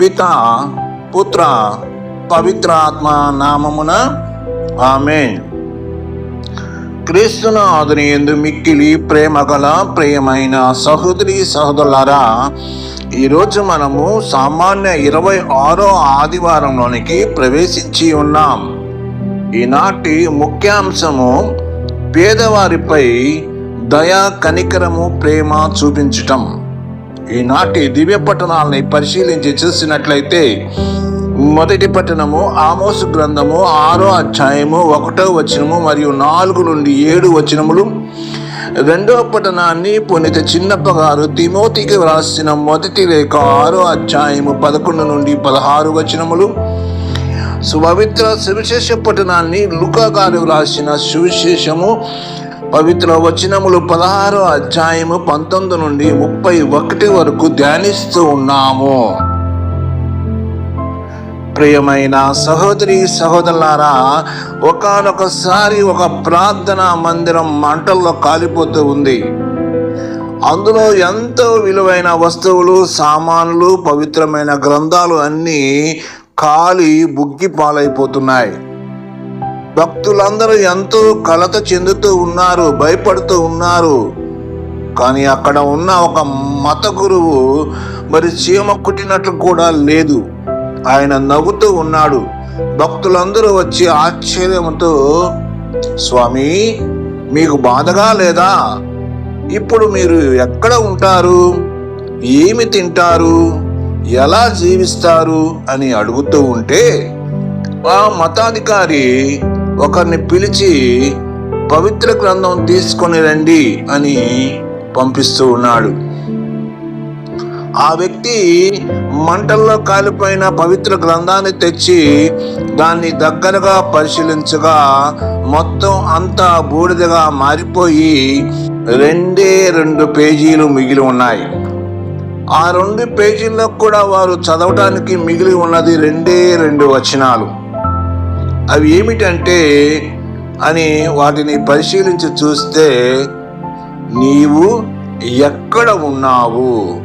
పిత పుత్ర పవిత్రాత్మ నామమున ఆమె క్రీస్తున ఆదుని ఎందు మిక్కిలి ప్రేమ గల ప్రియమైన సహోదరి సహోదరులారా ఈరోజు మనము సామాన్య ఇరవై ఆరో ఆదివారంలోనికి ప్రవేశించి ఉన్నాం. ఈనాటి ముఖ్యాంశము పేదవారిపై దయా కనికరము ప్రేమ చూపించటం. ఈనాటి దివ్య పట్టణాలని పరిశీలించి చూసినట్లయితే మొదటి పట్టణము ఆమోసు గ్రంథము ఆరో అధ్యాయము ఒకటో వచనము మరియు నాలుగు నుండి ఏడు వచనములు. రెండవ పట్టణాన్ని పునీత చిన్నప్ప గారు తిమోతికి వ్రాసిన మొదటి లేఖ ఆరో అధ్యాయము పదకొండు నుండి పదహారు వచనములు. సుపవిత్ర సువిశేష పట్టణాన్ని లుకా గారు వ్రాసిన సువిశేషము పవిత్ర వచనములు పదహారో అధ్యాయము పంతొమ్మిది నుండి ముప్పై ఒకటి వరకు ధ్యానిస్తూ ఉన్నాము. ప్రియమైన సహోదరి సహోదరులారా ఒకనొకసారి ఒక ప్రార్థన మందిరం మంటల్లో కాలిపోతూ ఉంది. అందులో ఎంతో విలువైన వస్తువులు సామాన్లు పవిత్రమైన గ్రంథాలు అన్నీ కాలి బుగ్గి పాలైపోతున్నాయి. భక్తులందరూ ఎంతో కలత చెందుతూ ఉన్నారు భయపడుతూ ఉన్నారు. కానీ అక్కడ ఉన్న ఒక మత గురువు మరి చీమ కుట్టినట్లు కూడా లేదు. ఆయన నవ్వుతూ ఉన్నాడు. భక్తులందరూ వచ్చి ఆశ్చర్యంతో స్వామి మీకు బాధగా లేదా? ఇప్పుడు మీరు ఎక్కడ ఉంటారు? ఏమి తింటారు? ఎలా జీవిస్తారు? అని అడుగుతూ ఉంటే ఆ మతాధికారి ఒకరిని పిలిచి పవిత్ర గ్రంథం తీసుకొని రండి అని పంపిస్తూ ఉన్నాడు. ఆ వ్యక్తి మంటల్లో కాలిపోయిన పవిత్ర గ్రంథాన్ని తెచ్చి దాన్ని దగ్గరగా పరిశీలించగా మొత్తం అంతా బూడిదగా మారిపోయి రెండే రెండు పేజీలు మిగిలి ఉన్నాయి. ఆ రెండు పేజీల్లో కూడా వారు చదవడానికి మిగిలి ఉన్నది రెండే రెండు వచనాలు. అవి ఏమిటంటే అని వాటిని పరిశీలించి చూస్తే నీవు ఎక్కడ ఉన్నావు?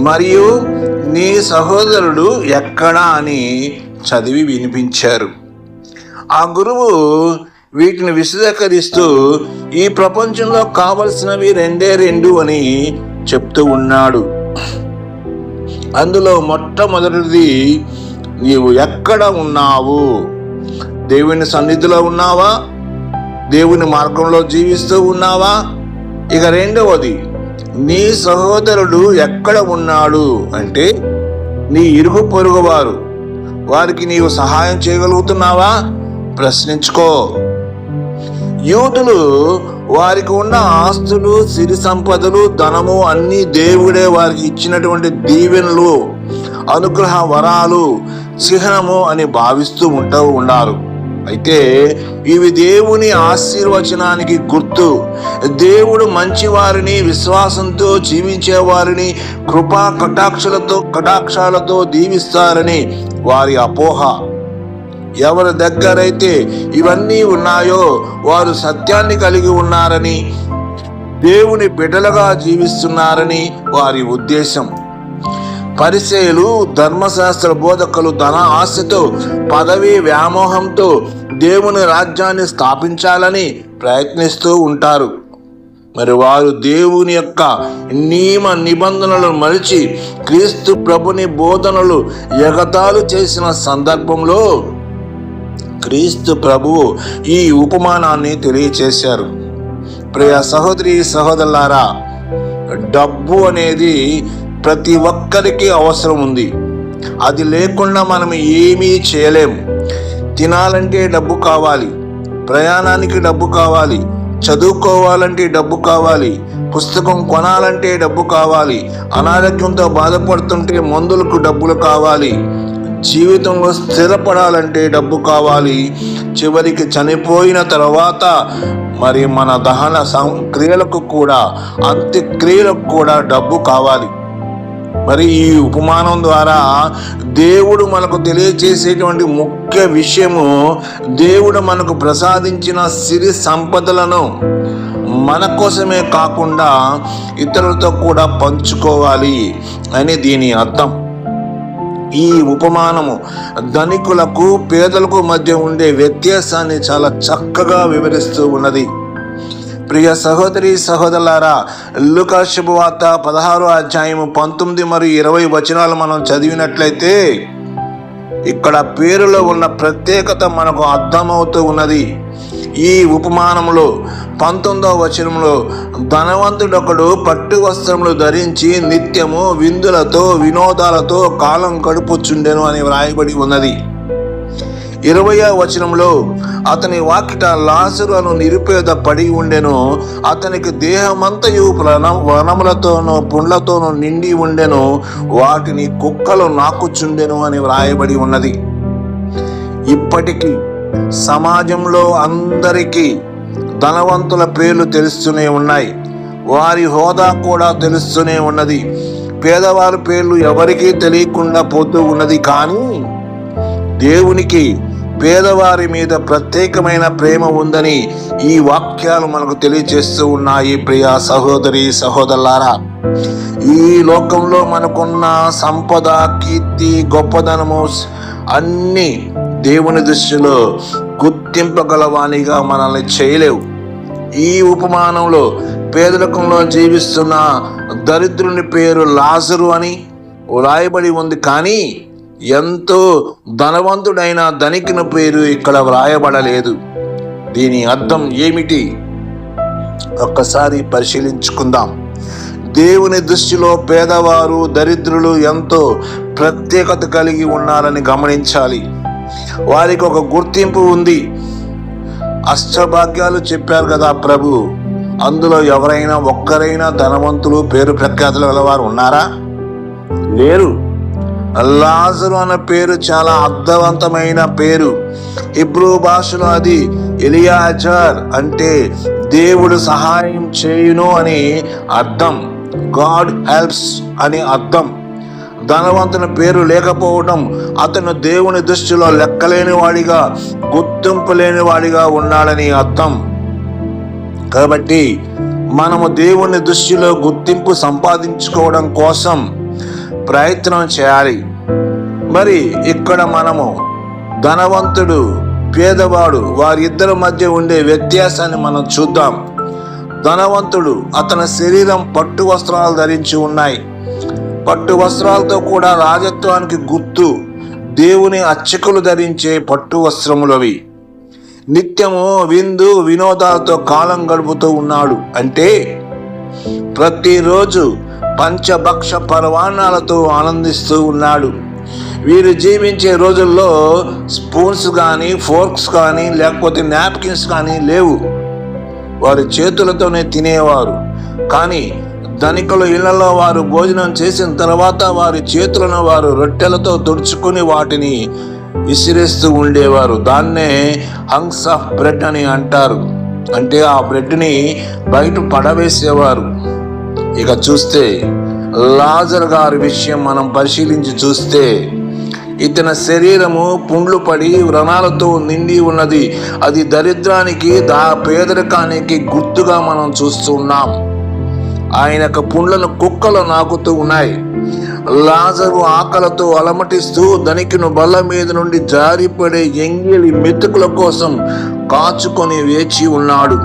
మరియు నీ సహోదరుడు ఎక్కడ అని చదివి వినిపించారు. ఆ గురువు వీటిని విశదీకరిస్తూ ఈ ప్రపంచంలో కావలసినవి రెండే రెండు అని చెప్తూ ఉన్నాడు. అందులో మొట్టమొదటిది నీవు ఎక్కడ ఉన్నావు? దేవుని సన్నిధిలో ఉన్నావా? దేవుని మార్గంలో జీవిస్తూ ఉన్నావా? ఇక రెండవది నీ సహోదరుడు ఎక్కడ ఉన్నాడు అంటే నీ ఇరుగు పొరుగు వారు. వారికి నీవు సహాయం చేయగలుగుతున్నావా? ప్రశ్నించుకో. యూదులు వారికి ఉన్న ఆస్తులు సిరి సంపదలు ధనము అన్ని దేవుడే వారికి ఇచ్చినటువంటి దీవెనలు అనుగ్రహ వరాలు చిహ్నము అని భావిస్తూ ఉంటూ ఉన్నారు. అయితే ఇవి దేవుని ఆశీర్వచనానికి గుర్తు. దేవుడు మంచివారిని విశ్వాసంతో జీవించేవారిని కృపా కటాక్షలతో కటాక్షాలతో దీవిస్తారని వారి అపోహ. ఎవరి దగ్గరైతే ఇవన్నీ ఉన్నాయో వారు సత్యాన్ని కలిగి ఉన్నారని దేవుని బిడ్డలుగా జీవిస్తున్నారని వారి ఉద్దేశం. పరిచయులు ధర్మశాస్త్ర బోధకులు ధన ఆశతో పదవి వ్యామోహంతో దేవుని రాజ్యాన్ని స్థాపించాలని ప్రయత్నిస్తూ ఉంటారు. మరి వారు దేవుని యొక్క నియమ నిబంధనలను మరిచి క్రీస్తు ప్రభుని బోధనలు ఎగతాలు చేసిన సందర్భంలో క్రీస్తు ప్రభువు ఈ ఉపమానాన్ని తెలియచేశారు. ప్రియ సహోదరి సహోదరులారా డబ్బు అనేది ప్రతి ఒక్కరికి అవసరం ఉంది. అది లేకుండా మనం ఏమీ చేయలేం తినాలంటే డబ్బు కావాలి. ప్రయాణానికి డబ్బు కావాలి. చదువుకోవాలంటే డబ్బు కావాలి. పుస్తకం కొనాలంటే డబ్బు కావాలి. అనారోగ్యంతో బాధపడుతుంటే మందులకు డబ్బులు కావాలి. జీవితంలో స్థిరపడాలంటే డబ్బు కావాలి. చివరికి చనిపోయిన తర్వాత మరి మన దహన క్రియలకు కూడా అంత్యక్రియలకు కూడా డబ్బు కావాలి. మరి ఈ ఉపమానం ద్వారా దేవుడు మనకు తెలియచేసేటువంటి ముఖ్య విషయము దేవుడు మనకు ప్రసాదించిన సిరి సంపదలను మన కోసమే కాకుండా ఇతరులతో కూడా పంచుకోవాలి అని దీని అర్థం. ఈ ఉపమానము ధనికులకు పేదలకు మధ్య ఉండే వ్యత్యాసాన్ని చాలా చక్కగా వివరిస్తూ ఉన్నది. ప్రియ సహోదరి సహోదరులారా లుకా శుభవార్త పదహారో అధ్యాయము పంతొమ్మిది మరియు ఇరవై వచనాలు మనం చదివినట్లయితే ఇక్కడ పేరులో ఉన్న ప్రత్యేకత మనకు అర్థమవుతూ ఉన్నది. ఈ ఉపమానంలో పంతొమ్మిదవ వచనంలో ధనవంతుడొకడు పట్టు వస్త్రములు ధరించి నిత్యము విందులతో వినోదాలతో కాలం గడుపుచుండెను అని వ్రాయబడి ఉన్నది. ఇరవయో వచనంలో అతని వాకిట లాసరు అను నిరుపేద పడి ఉండెను అతనికి దేహమంతయు వనములతోనూ పుండ్లతోనూ నిండి ఉండెను వాటిని కుక్కలు నాకుచుండెను అని వ్రాయబడి ఉన్నది. ఇప్పటికీ సమాజంలో అందరికీ ధనవంతుల పేర్లు తెలుస్తూనే ఉన్నాయి. వారి హోదా కూడా తెలుస్తూనే ఉన్నది. పేదవారి పేర్లు ఎవరికీ తెలియకుండా పోతూ ఉన్నది కానీ దేవునికి పేదవారి మీద ప్రత్యేకమైన ప్రేమ ఉందని ఈ వాక్యాలు మనకు తెలియజేస్తూ ఉన్నాయి ప్రియ సహోదరి సహోదరులారా. ఈ లోకంలో మనకున్న సంపద కీర్తి గొప్పదనము అన్నీ దేవుని దృష్టిలో గుర్తింపగలవానిగా మనల్ని చేయలేవు. ఈ ఉపమానంలో పేదరికంలో జీవిస్తున్న దరిద్రుని పేరు లాజరు అని వ్రాయబడి ఉంది కానీ ఎంతో ధనవంతుడైన ధనికుని పేరు ఇక్కడ వ్రాయబడలేదు. దీని అర్థం ఏమిటి? ఒక్కసారి పరిశీలించుకుందాం. దేవుని దృష్టిలో పేదవారు దరిద్రులు ఎంతో ప్రత్యేకత కలిగి ఉన్నారని గమనించాలి. వారికి ఒక గుర్తింపు ఉంది. అష్టభాగ్యాలు చెప్పారు కదా ప్రభు. అందులో ఎవరైనా ఒక్కరైనా ధనవంతులు పేరు ప్రఖ్యాతులు గలవారు ఉన్నారా? లేరు. లాజరు అన్న పేరు చాలా అర్థవంతమైన పేరు. ఇబ్రూ భాషలో అది ఎలియాజర్ అంటే దేవుడు సహాయం చేయును అని అర్థం. గాడ్ హెల్ప్స్ అని అర్థం. ధనవంతుని పేరు లేకపోవడం అతను దేవుని దృష్టిలో లెక్కలేని వాడిగా గుర్తింపు లేని వాడిగా ఉన్నాడని అర్థం. కాబట్టి మనము దేవుని దృష్టిలో గుర్తింపు సంపాదించుకోవడం కోసం ప్రయత్నం చేయాలి. మరి ఇక్కడ మనము ధనవంతుడు పేదవాడు వారిద్దరి మధ్య ఉండే వ్యత్యాసాన్ని మనం చూద్దాం. ధనవంతుడు అతని శరీరం పట్టు వస్త్రాలు ధరించి ఉన్నాయి. పట్టు వస్త్రాలతో కూడా రాజత్వానికి గుర్తు దేవుని అర్చకులు ధరించే పట్టు వస్త్రములవి నిత్యము విందు వినోదాలతో కాలం గడుపుతూ ఉన్నాడు. అంటే ప్రతిరోజు పంచభక్ష పరవాణాలతో ఆనందిస్తూ ఉన్నాడు. వీరు జీవించే రోజుల్లో స్పూన్స్ కానీ ఫోర్క్స్ కానీ లేకపోతే నాప్కిన్స్ కానీ లేవు. వారి చేతులతోనే తినేవారు. కానీ ధనికుల ఇళ్ళలో వారు భోజనం చేసిన తర్వాత వారి చేతులను వారు రొట్టెలతో తుడుచుకుని వాటిని విసిరేస్తూ ఉండేవారు. దాన్నే హంగ్స్ ఆఫ్ బ్రెడ్ అని అంటారు. అంటే ఆ బ్రెడ్ని బయట పడవేసేవారు. ఇక చూస్తే లాజర్ గారి విషయం మనం పరిశీలించి చూస్తే ఇతని శరీరము పుండ్లు పడి వ్రణాలతో నిండి ఉన్నది. అది దరిద్రానికి దా పేదరికానికి గుర్తుగా మనం చూస్తున్నాం ఆయనకు పుండ్లను కుక్కలు నాకుతూ ఉన్నాయి. లాజరు ఆకలతో అలమటిస్తూ ధనికిను బల్ల మీద నుండి జారిపడే ఎంగిలి మెతుకుల కోసం కాచుకొని వేచి ఉన్నాడు.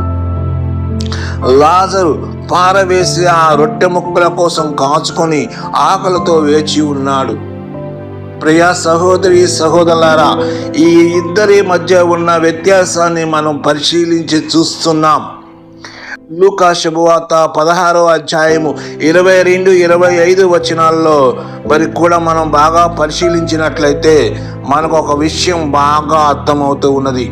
లాజరు పారవేసి ఆ రొట్టె ముక్కల కోసం కాచుకొని ఆకలితో వేచి ఉన్నాడు. ప్రియా సహోదరి సహోదరులారా ఈ ఇద్దరి మధ్య ఉన్న వ్యత్యాసాన్ని మనం పరిశీలించి చూస్తున్నాం. లూకా శుభవార్త పదహారో అధ్యాయము ఇరవై రెండు ఇరవై ఐదు వచనాల్లో మరి కూడా మనం బాగా పరిశీలించినట్లయితే మనకు ఒక విషయం బాగా అర్థమవుతూ ఉన్నది.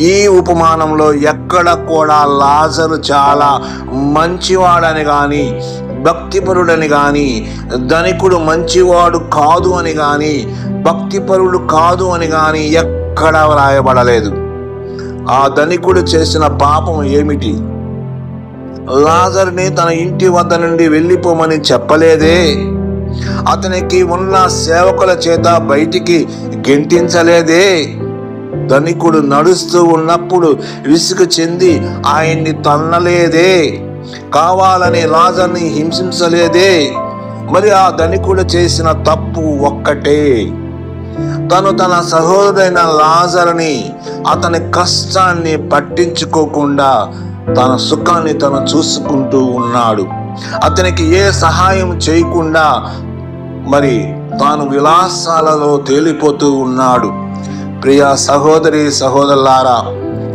ఈ ఉపమానంలో ఎక్కడ కూడా లాజరు చాలా మంచివాడని కానీ భక్తిపరుడని కానీ ధనికుడు మంచివాడు కాదు అని కానీ భక్తిపరుడు కాదు అని కానీ ఎక్కడా వ్రాయబడలేదు. ఆ ధనికుడు చేసిన పాపం ఏమిటి? లాజర్ని తన ఇంటి వద్ద నుండి వెళ్ళిపోమని చెప్పలేదే? అతనికి ఉన్న సేవకుల చేత బయటికి గెంటించలేదే. ధనికుడు నడుస్తూ ఉన్నప్పుడు విసుగు చెంది ఆయన్ని తన్నలేదే. కావాలని లాజర్ని హింసించలేదే. మరి ఆ ధనికుడు చేసిన తప్పు ఒక్కటే. తను తన సహోదరైన లాజర్ని అతని కష్టాన్ని పట్టించుకోకుండా తన సుఖాన్ని తను చూసుకుంటూ ఉన్నాడు. అతనికి ఏ సహాయం చేయకుండా మరి తాను విలాసాలలో తేలిపోతూ ఉన్నాడు. ప్రియ సహోదరి సహోదరులారా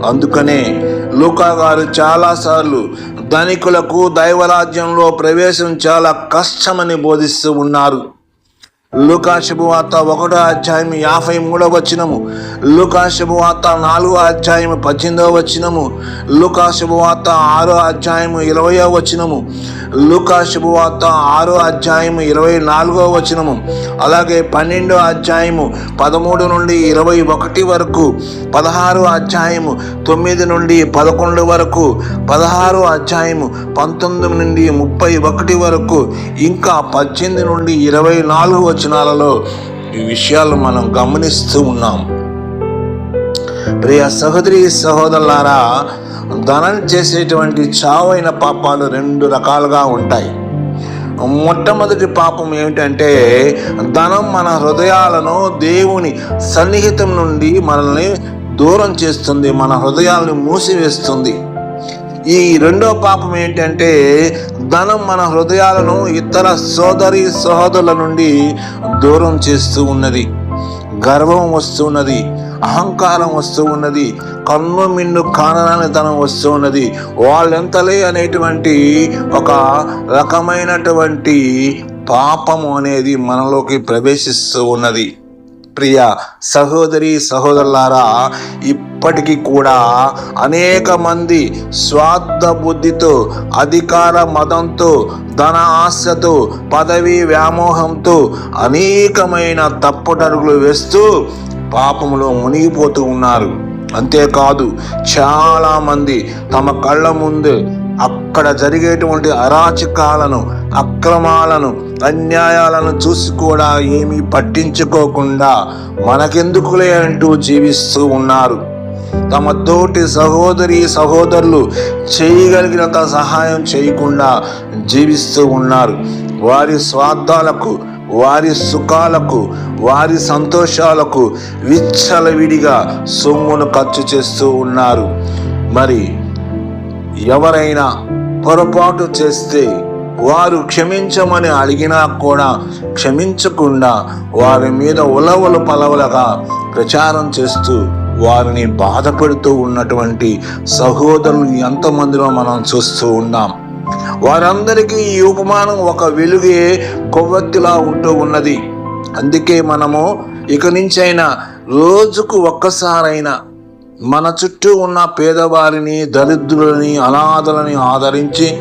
అందుకనే లూకా గారు చాలాసార్లు ధనికులకు దైవరాజ్యంలో ప్రవేశం చాలా కష్టమని బోధిస్తూ ఉన్నారు. లూకా వార్త ఒకటో అధ్యాయం యాభై మూడవ వచనము. లూకా శుభవార్త నాలుగో అధ్యాయం పద్దెనిమిదవ వచనము. లూకా శుభవార్త ఆరో అధ్యాయం ఇరవయో వచనము. లూకా శుభవార్త ఆరో అధ్యాయం ఇరవై నాలుగో వచనము. అలాగే పన్నెండో అధ్యాయము పదమూడు నుండి ఇరవై ఒకటి వరకు పదహారు అధ్యాయము తొమ్మిది నుండి పదకొండు వరకు పదహారు అధ్యాయము పంతొమ్మిది నుండి ముప్పై ఒకటి వరకు ఇంకా పద్దెనిమిది నుండి ఇరవై నాలుగు వచనాలలో ఈ విషయాలు మనం గమనిస్తూ ఉన్నాం. ప్రియ సహోదరి సహోదరులారా ధనం చేసేటువంటి చావైన పాపాలు రెండు రకాలుగా ఉంటాయి. మొట్టమొదటి పాపం ఏమిటంటే ధనం మన హృదయాలను దేవుని సన్నిహితం నుండి మనల్ని దూరం చేస్తుంది మన హృదయాలను మూసివేస్తుంది. ఈ రెండో పాపం ఏంటంటే ధనం మన హృదయాలను ఇతర సోదరి సహోదరుల నుండి దూరం చేస్తూ ఉన్నది. గర్వం వస్తున్నది అహంకారం వస్తూ ఉన్నది. కన్ను మిన్ను కానని తనం వస్తూ ఉన్నది. వాళ్ళెంతలే అనేటువంటి ఒక రకమైనటువంటి పాపము అనేది మనలోకి ప్రవేశిస్తూ ఉన్నది. ప్రియ సహోదరి సహోదరులారా ఇప్పటికీ కూడా అనేక మంది స్వార్థ బుద్ధితో అధికార మదంతో ధన ఆశతో పదవి వ్యామోహంతో అనేకమైన తప్పుటరుగులు వేస్తూ పాపంలో మునిగిపోతూ ఉన్నారు. అంతేకాదు చాలామంది తమ కళ్ళ ముందు అక్కడ జరిగేటువంటి అరాచకాలను అక్రమాలను అన్యాయాలను చూసి కూడా ఏమీ పట్టించుకోకుండా మనకెందుకులే అంటూ జీవిస్తూ ఉన్నారు. తమ తోటి సహోదరి సహోదరులు చేయగలిగినంత సహాయం చేయకుండా జీవిస్తూ ఉన్నారు. వారి స్వార్థాలకు వారి సుఖాలకు వారి సంతోషాలకు విచ్చలవిడిగా సొమ్మును ఖర్చు చేస్తూ ఉన్నారు. మరి ఎవరైనా పొరపాటు చేస్తే వారు క్షమించమని అడిగినా కూడా క్షమించకుండా వారి మీద ఉలవలు పలవలుగా ప్రచారం చేస్తూ వారిని బాధపెడుతూ ఉన్నటువంటి సహోదరులు ఎంతమందిలో మనం చూస్తూ ఉన్నాం. వారందరికీ ఈ ఉపమానం ఒక వెలుగే కొవ్వొత్తిలా ఉంటూ ఉన్నది. అందుకే మనము ఇక నుంచైనా రోజుకు ఒక్కసారైనా మన చుట్టూ ఉన్న పేదవారిని దరిద్రులని అనాథలని ఆదరించి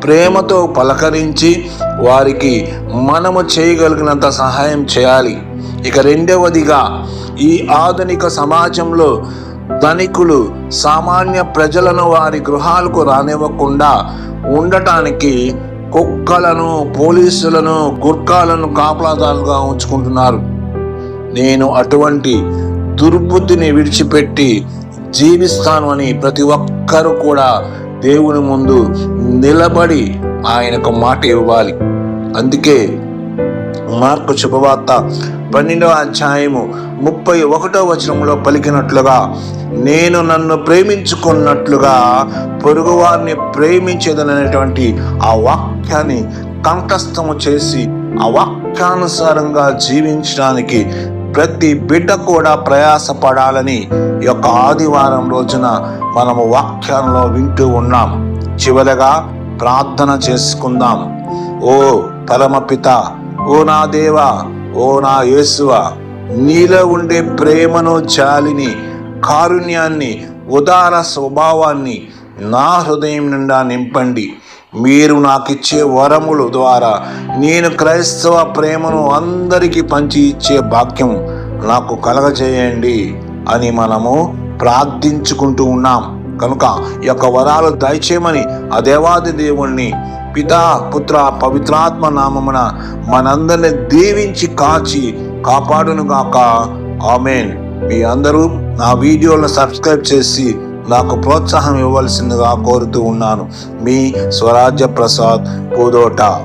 ప్రేమతో పలకరించి వారికి మనము చేయగలిగినంత సహాయం చేయాలి. ఇక రెండవదిగా ఈ ఆధునిక సమాజంలో ధనికులు సామాన్య ప్రజలను వారి గృహాలకు రానివ్వకుండా ఉండటానికి కుక్కలను పోలీసులను గుర్ఖాలను కాపలాదారులుగా ఉంచుకుంటున్నారు. నేను అటువంటి దుర్బుద్ధిని విడిచిపెట్టి జీవిస్తాను అని ప్రతి ఒక్కరూ కూడా దేవుని ముందు నిలబడి ఆయనకు మాట ఇవ్వాలి. అందుకే మార్కు శుభవార్త పన్నెండవ అధ్యాయము ముప్పై ఒకటో వచనంలో పలికినట్లుగా నేను నన్ను ప్రేమించుకున్నట్లుగా పొరుగువారిని ప్రేమించేదననేటువంటి ఆ వాక్యాన్ని కంఠస్థము చేసి ఆ వాక్యానుసారంగా జీవించడానికి ప్రతి బిడ్డ కూడా ప్రయాసపడాలని ఈ యొక్క ఆదివారం రోజున మనము వాక్యంలో వింటూ ఉన్నాం. చివరగా ప్రార్థన చేసుకుందాం. ఓ పరమపిత ఓ నా దేవా ఓ నా యేసువ నీలో ఉండే ప్రేమను జాలిని కారుణ్యాన్ని ఉదార స్వభావాన్ని నా హృదయం నిండా నింపండి. మీరు నాకు ఇచ్చే వరముల ద్వారా నేను క్రైస్తవ ప్రేమను అందరికీ పంచి ఇచ్చే భాగ్యం నాకు కలగజేయండి అని మనము ప్రార్థించుకుంటూ ఉన్నాం. కనుక ఈ యొక్క వరాలు దయచేయమని ఆ దేవాది దేవుణ్ణి పితా పుత్ర పవిత్రాత్మ నామమున మనందరిని దీవించి కాచి కాపాడునుగాక. ఆమెన్. మీ అందరూ నా వీడియోలను సబ్స్క్రైబ్ చేసి నాకు ప్రోత్సాహం ఇవ్వాల్సిందిగా కోరుతూ ఉన్నాను. మీ స్వరాజ్య ప్రసాద్ పూదోటా.